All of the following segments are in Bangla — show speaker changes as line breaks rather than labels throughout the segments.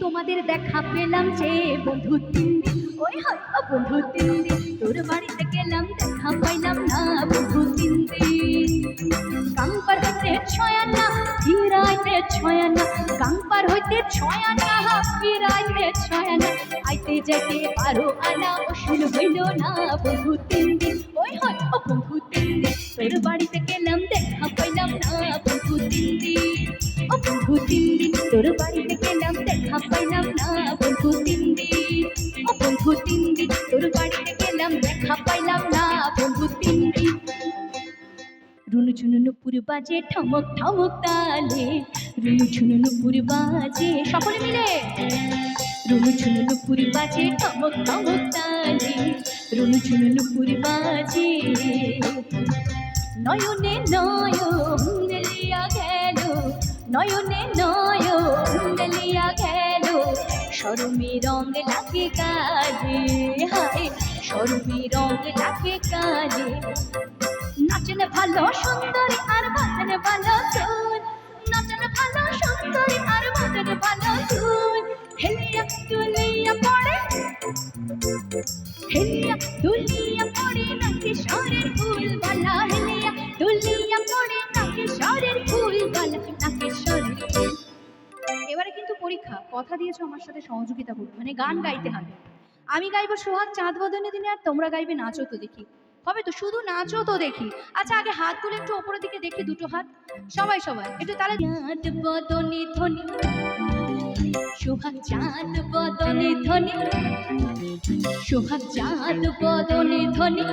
তোমাদের দেখা পেলাম যে বন্ধু তিন ওই হয় বন্ধু তিন তোর বাড়িতে গেলাম, দেখা পাইলাম না বন্ধু তিন দিন। হইতে ছয়ানা ফিরাইতে ছয়ানা কাংপার হইতে ছয়ানা ফিরাইতে ছয়ানা আইতে যাইতে পারো আনা ওষুধ হইল না বন্ধু তিন ওই হয় বন্ধু তিন তোর বাড়িতে গেলাম, দেখা পাইলাম না বন্ধু তিন বন্ধু তিন তোর বন্ধু তিন দিন তোর বাড়িতে গেলাম, দেখা পাইলাম না বন্ধু তিন দিন রুনু ঝুনু নুপুর বাজে, ঠমক ঠমক তালে। রুনু ঝুনু নুপুর বাজে, সকলে মিলে। রুনু ঝুনু নুপুর বাজে, ঠমক ঠমক তালে। রুনু ঝুনু নুপুর বাজে। নয়নে নয়ন লিয়া গেল, নয়নে নয়ন লিয়া গেল। সরমে রং লাগে কালে হায়, সরমে রং লাগে কালে নাচনে ভালো সুন্দরী আর বাজনে ভালো সুর নাচনে ভালো সুন্দরী আর বাজনে ভালো সুর হেলিয়া তুলিয়া পড়ে, হেলিয়া তুলিয়া পড়ে নাকি শরের ফুল বালা হেলিয়া তুলিয়া পড়ে নাকি শরের ফুল বালা নাকি শরের ফুল এবারে কিন্তু পরীক্ষা। কথা দিয়েছ আমার সাথে সহযোগিতা করবে মানে গান গাইতে হবে। আমি গাইবো সোহাগ চাঁদ বদনে দিনে আর তোমরা গাইবে নাচো তো দেখি। হবে তো? শুধু নাচো তো দেখি। আচ্ছা আগে হাতগুলো একটু ওপরের দিকে দেখি দুটো হাত। সবাই সবাই একটু তাহলে চাঁদ বদনে ধ্বনি। সোহাগ চাঁদ বদনে ধ্বনি। সোহাগ চাঁদ বদনে ধ্বনি।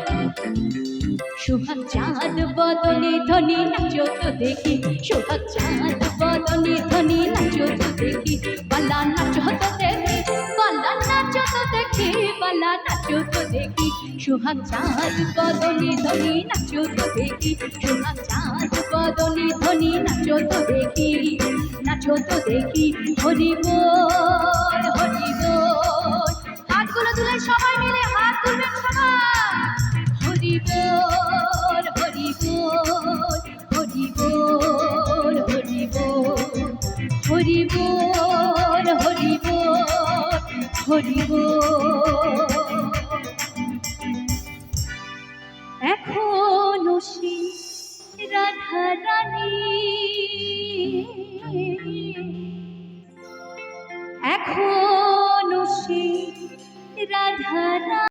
সোহাগ চাঁদ বদনে ধ্বনি। নাচো তো দেখি। সোহাগ চাঁদ বদনে ধ্বনি। পালা নাচো তো দেখি। সোহাগ চাঁদ ধ্বনি নাচো তো দেখি। সোহাগ চাঁদ বদনে ধ্বনি নাচো তো দেখি। নাচো তো দেখি, হরি বল হরি বল। হাতগুলো তুলে সবাই মিলে হাত তুলবেন সবাই। হরি হরি হরি হরি হরি হরি হরি ধারা